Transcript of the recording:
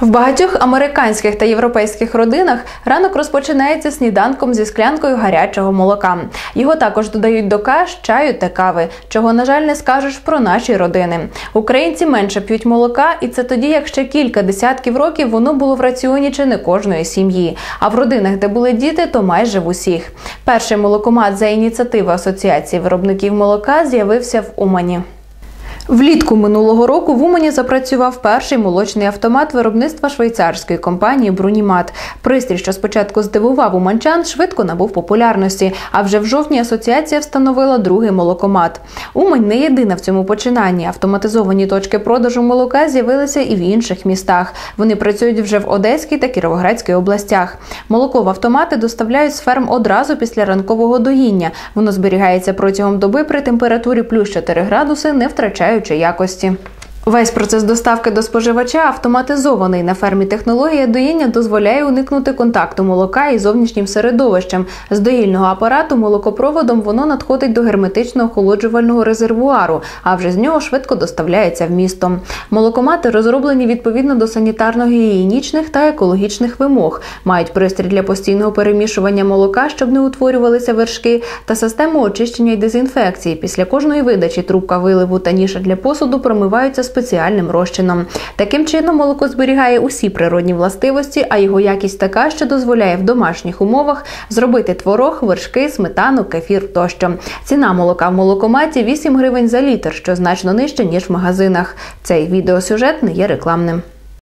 В багатьох американських та європейських родинах ранок розпочинається сніданком зі склянкою гарячого молока. Його також додають до каш, чаю та кави, чого, на жаль, не скажеш про наші родини. Українці менше п'ють молока, і це тоді, як ще кілька десятків років воно було в раціоні чи не кожної сім'ї. А в родинах, де були діти, то майже в усіх. Перший молокомат за ініціативи Асоціації виробників молока з'явився в Умані. Влітку минулого року в Умані запрацював перший молочний автомат виробництва швейцарської компанії Брунімат. Пристрій, що спочатку здивував уманчан, швидко набув популярності. А вже в жовтні асоціація встановила другий молокомат. Умань не єдина в цьому починанні. Автоматизовані точки продажу молока з'явилися і в інших містах. Вони працюють вже в Одеській та Кіровоградській областях. Молоко в автомати доставляють з ферм одразу після ранкового доїння. Воно зберігається протягом доби при температурі плюс 4 градуси, не втрачаючи якості. Весь процес доставки до споживача автоматизований на фермі. Технологія доїння дозволяє уникнути контакту молока із зовнішнім середовищем. З доїльного апарату молокопроводом воно надходить до герметичного охолоджувального резервуару, а вже з нього швидко доставляється в місто. Молокомати розроблені відповідно до санітарно-гігієнічних та екологічних вимог, мають пристрій для постійного перемішування молока, щоб не утворювалися вершки, та систему очищення й дезінфекції. Після кожної видачі трубка виливу та ніша для посуду промиваються спеціальним розчином. Таким чином молоко зберігає усі природні властивості, а його якість така, що дозволяє в домашніх умовах зробити творог, вершки, сметану, кефір тощо. Ціна молока в молокоматі 8 гривень за літр, що значно нижче ніж в магазинах. Цей відеосюжет не є рекламним.